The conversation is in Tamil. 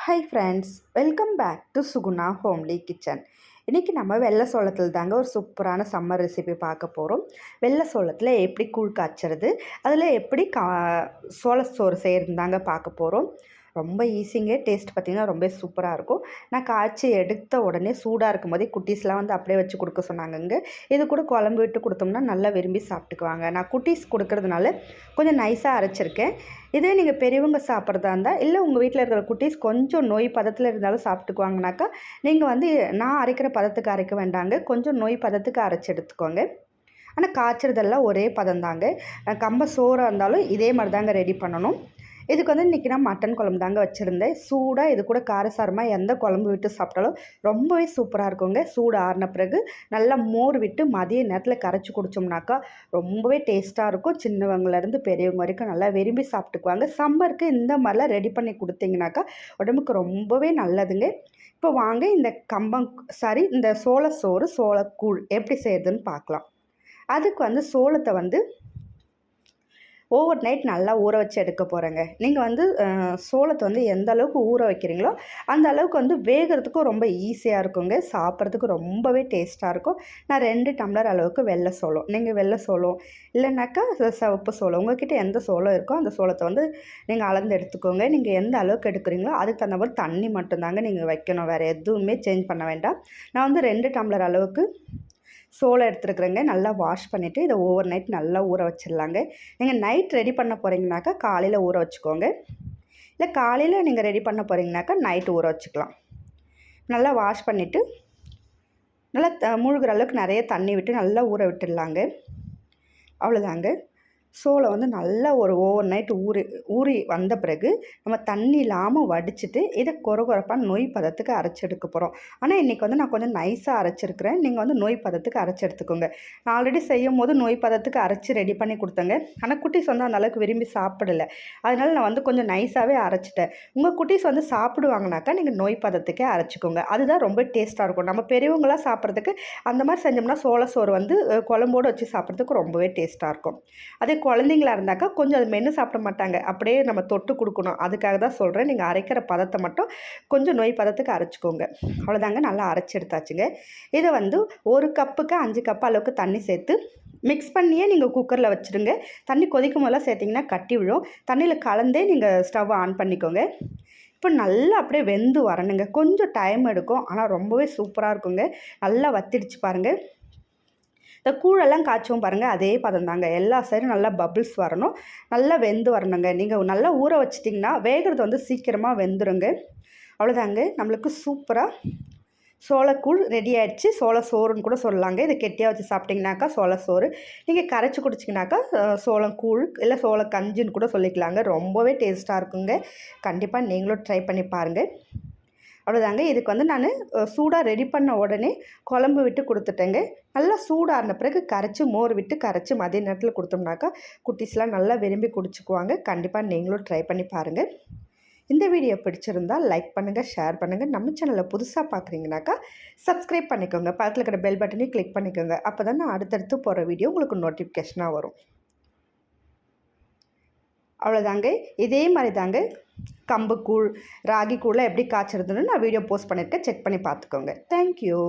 Hi friends welcome back to Suguna homely kitchen இன்றைக்கி நம்ம வெள்ளை சோளத்தில் தாங்க ஒரு சூப்பரான சம்மர் ரெசிபி பார்க்க போகிறோம் வெள்ளை சோளத்தில் எப்படி கூழ் காய்ச்சறது அதில் எப்படி கா சோள சோறு செய்கிறது தாங்க பார்க்க போகிறோம் ரொம்ப ஈஸிங்க. டேஸ்ட் பார்த்திங்கன்னா ரொம்ப சூப்பராக இருக்கும். நான் காய்ச்சி எடுத்த உடனே சூடாக இருக்கும் போதே குட்டீஸ்லாம் வந்து அப்படியே வச்சு கொடுக்க சொன்னாங்கங்க. இது கூட குழம்பு விட்டு கொடுத்தோம்னா நல்லா விரும்பி சாப்பிட்டுக்குவாங்க. நான் குட்டீஸ் கொடுக்கறதுனால கொஞ்சம் நைஸாக அரைச்சிருக்கேன். இதே நீங்கள் பெரியவங்க சாப்பிட்றதா இருந்தால் இல்லை உங்கள் வீட்டில் இருக்கிற குட்டீஸ் கொஞ்சம் நோய் பதத்தில் இருந்தாலும் சாப்பிட்டுக்குவாங்கனாக்கா நீங்கள் வந்து நான் அரைக்கிற பதத்துக்கு அரைக்க வேண்டாங்க. கொஞ்சம் நோய் பதத்துக்கு அரைச்சி எடுத்துக்கோங்க. ஆனால் காய்ச்சறதெல்லாம் ஒரே பதம் தாங்க. கம்ப சோறாக இருந்தாலும் இதே மாதிரி தாங்க ரெடி பண்ணணும். இதுக்கு வந்து இன்றைக்கி நான் மட்டன் குழம்பு தாங்க வச்சுருந்தேன். சூடாக இது கூட காரசாரமாக எந்த குழம்பு விட்டு சாப்பிட்டாலும் ரொம்பவே சூப்பராக இருக்குங்க. சூடு ஆறின பிறகு நல்லா மோர் விட்டு மதிய நேரத்தில் கரைச்சி குடித்தோம்னாக்கா ரொம்பவே டேஸ்ட்டாக இருக்கும். சின்னவங்கலேருந்து பெரியவங்க வரைக்கும் நல்லா விரும்பி சாப்பிட்டுக்குவாங்க. சம்மருக்கு இந்த மாதிரிலாம் ரெடி பண்ணி கொடுத்தீங்கனாக்கா உடம்புக்கு ரொம்பவே நல்லதுங்க. இப்போ வாங்க இந்த கம்பம் சாரி இந்த சோள சோறு சோளக்கூழ் எப்படி செய்யுதுன்னு பார்க்கலாம். அதுக்கு வந்து சோளத்தை வந்து ஓவர் நைட் நல்லா ஊற வச்சு எடுக்க போகிறேங்க நீங்கள் வந்து சோளத்தை வந்து எந்த அளவுக்கு ஊற வைக்கிறீங்களோ அந்த அளவுக்கு வந்து வேகிறதுக்கும் ரொம்ப ஈஸியாக இருக்குங்க. சாப்பிட்றதுக்கு ரொம்பவே டேஸ்ட்டாக இருக்கும். நான் ரெண்டு டம்ளர் அளவுக்கு வெள்ளை சோளம். நீங்கள் வெள்ளை சோளம் இல்லைனாக்கா சிவப்பு சோளம். உங்கள்கிட்ட எந்த சோளம் இருக்கோ அந்த சோளத்தை வந்து நீங்கள் அளந்து எடுத்துக்கோங்க. நீங்கள் எந்த அளவுக்கு எடுக்கிறீங்களோ அதுக்கு தகுந்த மாதிரி தண்ணி மட்டும்தாங்க நீங்கள் வைக்கணும். வேறு எதுவுமே சேஞ்ச் பண்ண வேண்டாம். நான் வந்து ரெண்டு டம்ளர் அளவுக்கு சோளம் எடுத்துருக்குறேங்க. நல்லா வாஷ் பண்ணிவிட்டு இதை ஓவர் நைட் நல்லா ஊற வச்சிடலாங்க. நீங்கள் நைட் ரெடி பண்ண போகிறீங்கனாக்கா காலையில் ஊற வச்சுக்கோங்க. இல்லை காலையில் நீங்கள் ரெடி பண்ண போகிறீங்கனாக்கா நைட்டு ஊற வச்சுக்கலாம். நல்லா வாஷ் பண்ணிவிட்டு நல்லா முழுகிற அளவுக்கு நிறைய தண்ணி விட்டு நல்லா ஊற விட்டுடலாங்க. அவ்வளோதாங்க. சோளம் வந்து நல்லா ஒரு ஓவர் நைட் ஊறி ஊறி வந்த பிறகு நம்ம தண்ணி இல்லாமல் வடிச்சிட்டு இதை குறை குறைப்பாக நோய் பதத்துக்கு அரைச்சி எடுக்க போகிறோம் ஆனால் இன்றைக்கி வந்து நான் கொஞ்சம் நைஸாக அரைச்சிருக்கிறேன். நீங்கள் வந்து நோய் பதத்துக்கு அரைச்சி எடுத்துக்கோங்க. நான் ஆல்ரெடி செய்யும் போது நோய் பதத்துக்கு அரைச்சி ரெடி பண்ணி கொடுத்தேங்க. ஆனால் குட்டீஸ் வந்து அந்த அளவுக்கு விரும்பி சாப்பிடலை. அதனால் நான் வந்து கொஞ்சம் நைஸாகவே அரைச்சிட்டேன். உங்கள் குட்டீஸ் வந்து சாப்பிடுவாங்கனாக்கா நீங்கள் நோய் பதத்துக்கே அரைச்சிக்கோங்க. அதுதான் ரொம்ப டேஸ்ட்டாக இருக்கும். நம்ம பெரியவங்களாம் சாப்பிட்றதுக்கு அந்த மாதிரி செஞ்சோம்னா சோள சோறு வந்து குழம்போடு வச்சு சாப்பிட்றதுக்கு ரொம்பவே டேஸ்ட்டாக இருக்கும். அதே குழந்தைங்களா இருந்தாக்கா கொஞ்சம் அது மென்று சாப்பிட மாட்டாங்க. அப்படியே நம்ம தொட்டு கொடுக்கணும். அதுக்காக தான் சொல்கிறேன் நீங்கள் அரைக்கிற பதத்தை மட்டும் கொஞ்சம் நோய் பதத்துக்கு அரைச்சிக்கோங்க. அவ்வளோதாங்க நல்லா அரைச்சி எடுத்தாச்சுங்க. இதை வந்து ஒரு கப்புக்கு அஞ்சு கப் அளவுக்கு தண்ணி சேர்த்து மிக்ஸ் பண்ணியே நீங்கள் குக்கரில் வச்சுருங்க தண்ணி கொதிக்கும் போதெல்லாம் சேர்த்திங்கன்னா கட்டி விழும். தண்ணியில் கலந்தே நீங்கள் ஸ்டவ் ஆன் பண்ணிக்கோங்க. இப்போ நல்லா அப்படியே வெந்து வரணுங்க. கொஞ்சம் டைம் எடுக்கும். ஆனால் ரொம்பவே சூப்பராக இருக்குங்க. நல்லா வத்திடுச்சு பாருங்கள் இந்த கூழெல்லாம் காய்ச்சும் பாருங்கள் அதே பதம் தாங்க. எல்லா சைடும் நல்லா பபிள்ஸ் வரணும். நல்லா வெந்து வரணுங்க. நீங்கள் நல்லா ஊற வச்சிட்டிங்கன்னா வேகிறது வந்து சீக்கிரமாக வெந்துருங்க. அவ்வளோதாங்க. நம்மளுக்கு சூப்பராக சோளக்கூழ் ரெடி ஆகிடுச்சு சோள சோறுன்னு கூட சொல்லலாங்க. இதை கெட்டியாக வச்சு சாப்பிட்டிங்கனாக்கா சோள சோறு. நீங்கள் கரைச்சி குடிச்சிங்கனாக்கா சோளம் கூழ் இல்லை சோள கஞ்சின்னு கூட சொல்லிக்கலாங்க. ரொம்பவே டேஸ்ட்டாக இருக்குங்க. கண்டிப்பாக நீங்களும் ட்ரை பண்ணி பாருங்கள் அவ்வளோதாங்க இதுக்கு வந்து நான் சூடாக ரெடி பண்ண உடனே குழம்பு விட்டு கொடுத்துட்டேங்க. நல்லா சூடான பிறகு கரைச்சி மோர் விட்டு கரைச்சி மதிய நேரத்தில் கொடுத்தோம்னாக்கா குட்டீஸ்லாம் நல்லா விரும்பி குடிச்சிக்குவாங்க. கண்டிப்பாக நீங்களும் ட்ரை பண்ணி பாருங்கள் இந்த வீடியோ பிடிச்சிருந்தால் லைக் பண்ணுங்கள் ஷேர் பண்ணுங்கள் நம்ம சேனலில் புதுசாக பார்க்குறீங்கனாக்கா சப்ஸ்கிரைப் பண்ணிக்கோங்க. பக்கத்தில் இருக்கிற பெல் பட்டனையும் கிளிக் பண்ணிக்கோங்க. அப்போ தான் நான் அடுத்தடுத்து போகிற வீடியோ உங்களுக்கு நோட்டிஃபிகேஷனாக வரும். அவ்வளோதாங்க இதே மாதிரி தாங்க கம்பு கூழ் ராகி கூழ்லாம் எப்படி காய்ச்சிருதுன்னு நான் வீடியோ போஸ்ட் பண்ணியிருக்கேன். செக் பண்ணி பார்த்துக்கோங்க. தேங்க்யூ